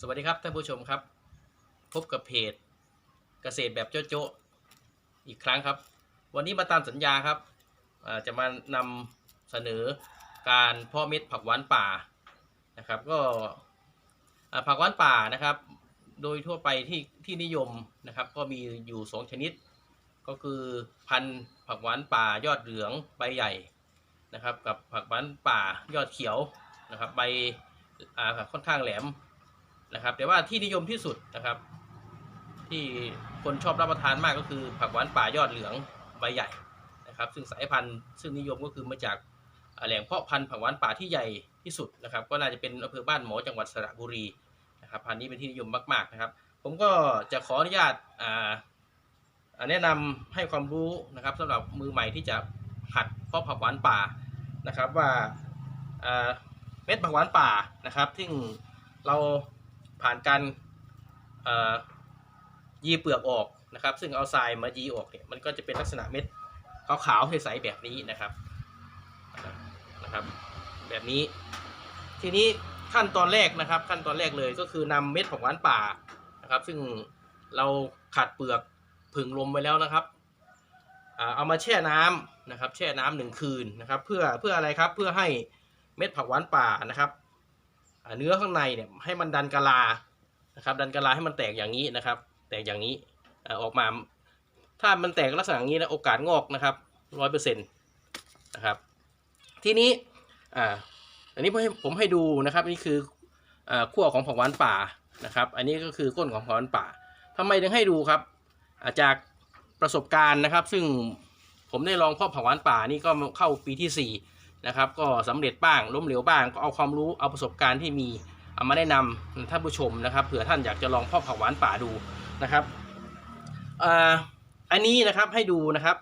สวัสดีครับท่านผู้ชมครับ พบกับเพจเกษตรแบบโจ๊ะโจอีกครั้งครับ วันนี้มาตามสัญญาครับจะมานำเสนอการเพาะเม็ดผักหวานป่านะครับ ก็ผักหวานป่านะครับ โดยทั่วไปที่ที่นิยมนะครับ ก็มีอยู่สองชนิด ก็คือพันธุ์ผักหวานป่ายอดเหลืองใบใหญ่นะครับ กับผักหวานป่ายอดเขียวนะครับ ใบค่อนข้างแหลม นะครับ แต่ว่าที่นิยมที่สุดนะครับ ที่คนชอบรับประทานมากก็คือ ผักหวานป่ายอดเหลืองใบใหญ่นะครับ ซึ่งสายพันธุ์ซึ่งนิยมก็คือมาจากแหล่งเพาะพันธุ์ผักหวานป่าที่ใหญ่ที่สุดนะครับ ก็น่าจะเป็นอำเภอบ้านหมอจังหวัดสระบุรีนะครับพันธุ์นี้เป็นที่นิยมมาก ๆนะครับ ผมก็จะขออนุญาตแนะนำให้ความรู้นะครับสำหรับมือใหม่ที่จะหัดเพาะผักหวานป่านะครับว่าอ่าเม็ดผักหวานป่านะครับ ซึ่งเรา ผ่านการยีเปลือกออกนะครับ ซึ่งเอาทรายมายีออกเนี่ยมันก็จะเป็นลักษณะเม็ดขาวๆใสๆแบบนี้นะครับนะครับ แบบนี้ ทีนี้ขั้นตอนแรกนะครับ ขั้นตอนแรกเลยก็คือนำเม็ดผักหวานป่านะครับ ซึ่งเราขัดเปลือกผึ่งลมไว้แล้วนะครับเอามาแช่น้ำนะครับ แช่น้ำหนึ่งคืนนะครับ เพื่อเพื่ออะไรครับเพื่อให้เม็ดผักหวานป่านะครับ เนื้อข้างในเนี่ยให้มันดันกะลานะครับ ดันกะลาให้มันแตกอย่างนี้นะครับ แตกอย่างนี้ออกมา ถ้ามันแตกลักษณะอย่างนี้นะโอกาสงอกนะครับร้อยเปอร์เซ็นต์นะครับทีนี้อ่าอันนี้ผมให้ดูนะครับนี่คืออ่าขั้วของผักหวานป่านะครับ อันนี้ก็คือก้นของผักหวานป่าทำไมถึงให้ดูครับาจากประสบการณ์นะครับ ซึ่งผมได้ลองเพาะผักหวานป่านี่ก็เข้าปีที่สี่ นะครับ ก็สำเร็จบ้างล้มเหลวบ้างก็เอาความรู้เอาประสบการณ์ที่มีเอามาแนะนำท่านผู้ชมนะครับเผื่อท่านอยากจะลองพาะผักหวานป่าดูนะครับอันนี้นะครับให้ดูนะครับ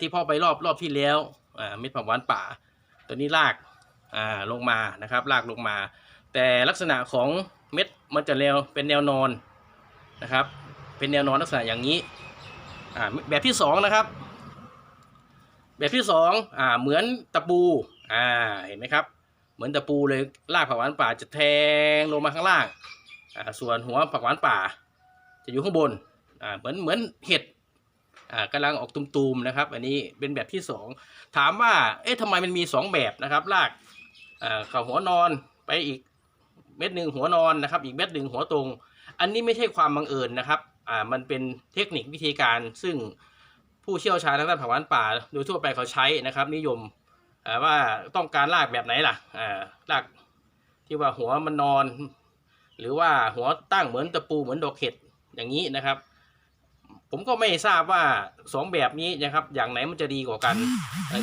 ที่พ่อไปรอบรอบที่แล้วเม็ดผักหวานป่า ตัวนี้ลากลงมานะครับลากลงมา แต่ลักษณะของเม็ดมันจะแนวเป็นแนวนอนนะครับ เป็นแนวนอนลักษณะอย่างนี้แบบที่สองนะครับ แบบที่สองอ่าเหมือนตะปูอ่าเห็นไหมครับ เหมือนตะปูเลยรากผักหวานป่าจะแทงลงมาข้างล่างอ่าส่วนหัวผักหวานป่า จะอยู่ข้างบนอ่าเหมือนเหมือนเห็ดอ่ากำลังออกตุ่มๆนะครับ อันนี้เป็นแบบที่สองถามว่าเอ๊ะทำไมมันมีสองแบบนะครับรากอ่าข้าหัวนอนไปอีกเม็ดหนึ่งหัวนอนนะครับ อีกเม็ดหนึ่งหัวตรง อันนี้ไม่ใช่ความบังเอิญนะครับอ่ามันเป็นเทคนิควิธีการซึ่ง ผู้เชี่ยวชาญทางด้านผักหวานป่าโดยทั่วไปเขาใช้นะครับ นิยมว่าต้องการรากแบบไหนล่ะอ่ารากที่ว่าหัวมันนอน หรือว่าหัวตั้งเหมือนตะปูเหมือนดอกเห็ดอย่างนี้นะครับ ผมก็ไม่ทราบว่าสองแบบนี้นะครับ อย่างไหนมันจะดีกว่ากัน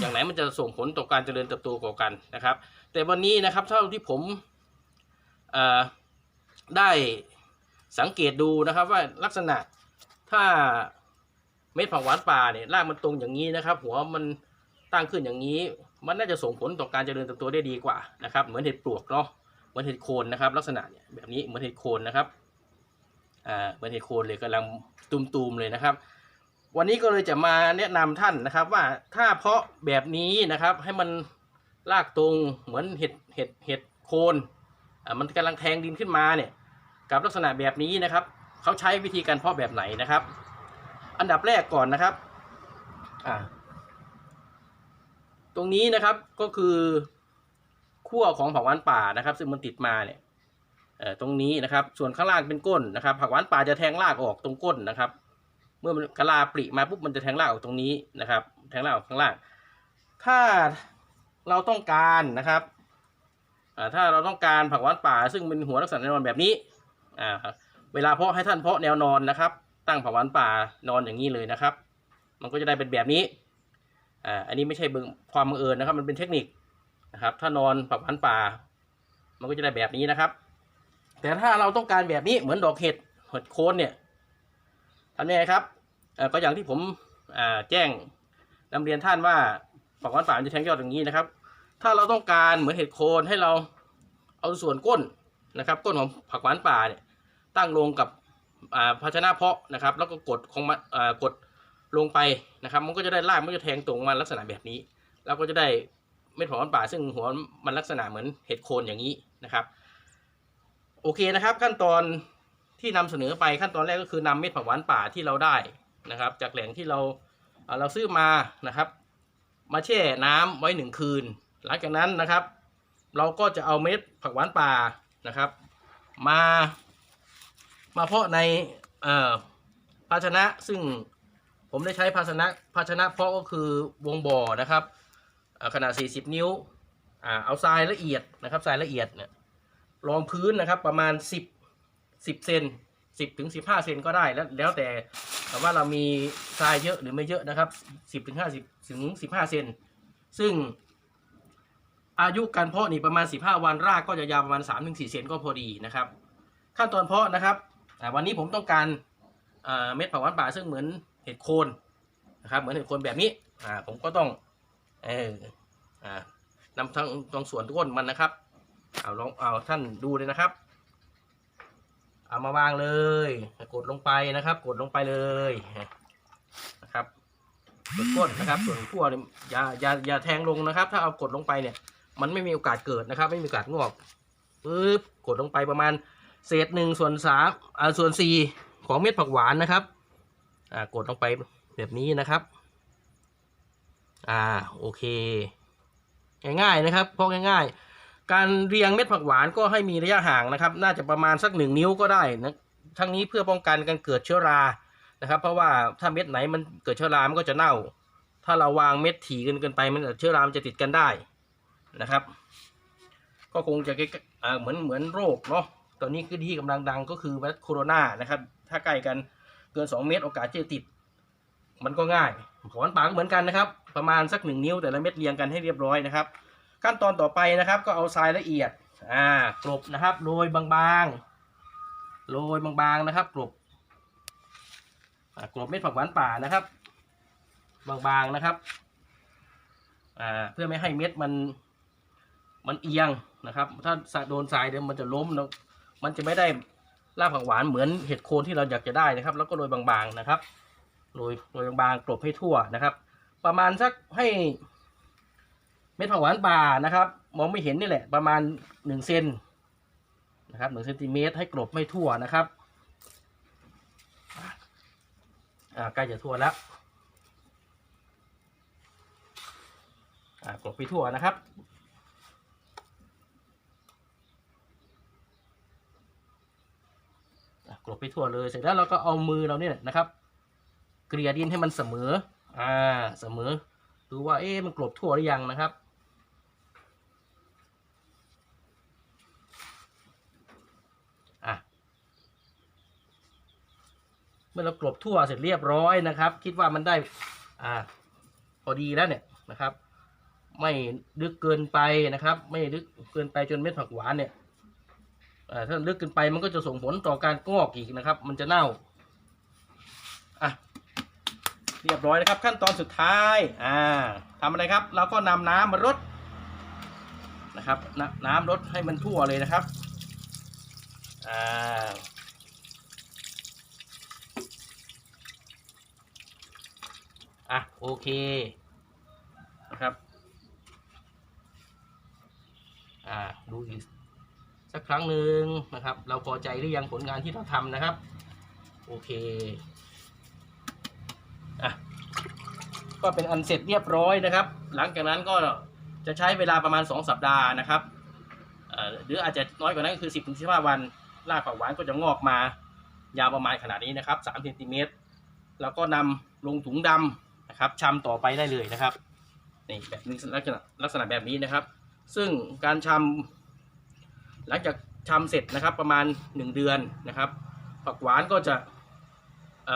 อย่างไหนมันจะส่งผลต่อการเจริญเติบโตกว่ากันนะครับ แต่วันนี้นะครับเท่าที่ผมได้สังเกตดูนะครับว่าลักษณะถ้า เม็ดผักหวานป่าเนี่ยรากมันตรงอย่างนี้นะครับ หัวมันตั้งขึ้นอย่างนี้ มันน่าจะส่งผลต่อการเจริญเติบโตได้ดีกว่านะครับ เหมือนเห็ดปลวกเนาะเหมือนเห็ดโคนนะครับ ลักษณะเนี่ยแบบนี้เหมือนเห็ดโคนนะครับอ่าเหมือนเห็ดโคนเลยกำลังตุมๆเลยนะครับ วันนี้ก็เลยจะมาแนะนำท่านนะครับ ว่าถ้าเพาะแบบนี้นะครับให้มันรากตรงเหมือนเห็ดเห็ดเห็ดโคนอ่ามันกำลังแทงดินขึ้นมาเนี่ยกับลักษณะแบบนี้นะครับเขาใช้วิธีการเพาะแบบไหนนะครับ อันดับแรกก่อนนะครับอ่าตรงนี้นะครับก็คือขั้วของผักหวานป่านะครับ ซึ่งมันติดมาเนี่ยเอ่อตรงนี้นะครับ ส่วนข้างล่างเป็นก้นนะครับ ผักหวานป่าจะแทงรากออกตรงก้นนะครับ เมื่อมันกะลาปริมาปุ๊บมันจะแทงรากออกตรงนี้นะครับ แทงรากออกข้างล่าง ถ้าเราต้องการนะครับอ่าถ้าเราต้องการผักหวานป่า ซึ่งเป็นหัวลักษณะแนวนอนแบบนี้อ่าเวลาเพาะให้ท่านเพาะแนวนอนนะครับ ตั้งผักหวานป่านอนอย่างนี้เลยนะครับ มันก็จะได้เป็นแบบนี้อ่าอันนี้ไม่ใช่เบิงความบังเอิญนะครับ มันเป็นเทคนิคนะครับ ถ้านอนผักหวานป่า มันก็จะได้แบบนี้นะครับ แต่ถ้าเราต้องการแบบนี้เหมือนดอกเห็ดเห็ดโคนเนี่ยทำยังไงครับเอ่อก็อย่างที่ผมอ่าแจ้งนำเรียนท่านว่าผักหวานป่ามันจะแทงยอดอย่างนี้นะครับ ถ้าเราต้องการเหมือนเห็ดโคนให้เราเอาส่วนก้นนะครับ ก้นของผักหวานป่าเนี่ยตั้งลงกับ ภาชนะเพาะนะครับ แล้วก็กดของมันอ่ากดลงไปนะครับ มันก็จะได้รากมันจะแทงตรงมาลักษณะแบบนี้ แล้วก็จะได้เม็ดผักหวานป่าซึ่งหัวมันลักษณะเหมือนเห็ดโคนอย่างนี้นะครับโอเคนะครับขั้นตอนที่นำเสนอไปขั้นตอนแรกก็คือนำเม็ดผักหวานป่าที่เราได้นะครับ จากแหล่งที่เราเออเราซื้อมานะครับ มาแช่น้ำไว้หนึ่งคืน หลังจากนั้นนะครับ เราก็จะเอาเม็ดผักหวานป่านะครับ มา มาเพาะในภาชนะซึ่งผมได้ใช้ภาชนะภาชนะเพาะก็คือวงบ่อนะครับขนาด 40 นิ้วอเอาทรายละเอียดนะครับทรายละเอียดเนี่ยรองพื้นนะครับประมาณ 10 10เซน10ถึง15เซนก็ได้แล้วแล้วแต่แต่ว่าเรามีทรายเยอะหรือไม่เยอะนะครับ 10ถึง50ถึง15เซนซึ่งอายุการเพาะนี่ประมาณ 15 วันรากก็จะยาวประมาณ3-4เซนก็พอดีนะครับ ขั้นตอนเพาะนะครับ อ่วันนี้ผมต้องการเม็ดผักหวานป่าซึ่งเหมือนเห็ดโคนนะครับเหมือนเห็ดโคนแบบนี้อ่าผมก็ต้องเอออ่านำทั้งตรงส่วนก้นมันนะครับเอาลองเอาท่านดูเลยนะครับ เอามาวางเลย กดลงไปนะครับ กดลงไปเลยนะครับกดก้นนะครับ ส่วนขั้วเนี่ยอย่าอย่าอย่าแทงลงนะครับ ถ้าเอากดลงไปเนี่ย มันไม่มีโอกาสเกิดนะครับ ไม่มีโอกาสงอกปึ๊บกดลงไปประมาณ เศษหนึ่งส่วนสามอ่าส่วนสี่ของเม็ดผักหวานนะครับอ่ากดลงไปแบบนี้นะครับ อ่าโอเค ง่ายๆนะครับพกง่ายๆ การเรียงเม็ดผักหวานก็ให้มีระยะห่างนะครับ น่าจะประมาณสักหนึ่งนิ้วก็ได้นะทั้งนี้เพื่อป้องกันการเกิดเชื้อรานะครับ เพราะว่าถ้าเม็ดไหนมันเกิดเชื้อรามันก็จะเน่า ถ้าเราวางเม็ดถี่เกินเกินไปมันเชื้อรามันจะติดกันได้นะครับ ก็คงจะใกล้ๆอ่าเหมือนเหมือนโรคเนาะ ตอนนี้คือที่กำลังดังก็คือไวรัสโคโรนานะครับ ถ้าใกล้กันเกิน 2 เมตรโอกาสจะติด มันก็ง่ายถอนปากเหมือนกันนะครับ ประมาณสักหนึ่งนิ้วแต่ละเม็ดเรียงกันให้เรียบร้อยนะครับ ขั้นตอนต่อไปนะครับ ก็เอาทรายละเอียดอ่ากลบนะครับโรยบางๆโรยบางๆนะครับ กลบกลบเม็ดผักหวานป่านะครับ บางๆนะครับอ่าเพื่อไม่ให้เม็ดมันมันเอียงนะครับ ถ้าโดนทรายเดี๋ยวมันจะล้มแล้ว มันจะไม่ได้รากผักหวานเหมือนเห็ดโคนที่เราอยากจะได้นะครับ แล้วก็โรยบางๆนะครับโรยโรยบางๆกลบให้ทั่วนะครับ ประมาณสักให้เม็ดผักหวานป่านะครับ มองไม่เห็นนี่แหละ ประมาณหนึ่งเซนนะครับหนึ่งเซนติเมตรให้กลบไม่ทั่วนะครับอ่าใกล้จะทั่วแล้วอ่ากลบไปทั่วนะครับ อะ กลบไปทั่วเลยเสร็จแล้วเราก็เอามือเราเนี่ยนะครับ เกลี่ยดินให้มันเสมอ อ่าเสมอ ดูว่าเอ๊ะมันกลบทั่วหรือยังนะครับอะเมื่อเรากลบทั่วเสร็จเรียบร้อยนะครับ คิดว่ามันได้อ่าพอดีแล้วเนี่ยนะครับ ไม่ลึกเกินไปนะครับ ไม่ลึกเกินไปจนเม็ดผักหวานเนี่ย ถ้าลึกเกินไปมันก็จะส่งผลต่อการงอกอีกนะครับ มันจะเน่าอะเรียบร้อยนะครับ ขั้นตอนสุดท้ายอ่าทำอะไรครับ เราก็นำน้ำมารดนะครับนน้ำรดให้มันทั่วเลยนะครับอ่าอะโอเคนะครับอ่าดูอีก สักครั้งหนึ่งนะครับ เราพอใจหรือยังผลงานที่เราทำนะครับ โอเคอะก็เป็นอันเสร็จเรียบร้อยนะครับ หลังจากนั้นก็จะใช้เวลาประมาณ 2 สัปดาห์นะครับหรืออาจจะน้อยกว่านั้นก็คือ 10ถึง15วันรากผักหวานก็จะงอกมายาวประมาณขนาดนี้นะครับ3เซนติเมตรแล้วก็นำลงถุงดำนะครับชำต่อไปได้เลยนะครับนี่แบบนี้ลักษณะลักษณะแบบนี้นะครับ ซึ่งการชำ หลังจากชำเสร็จนะครับประมาณ 1 เดือนนะครับ ผักหวานก็จะ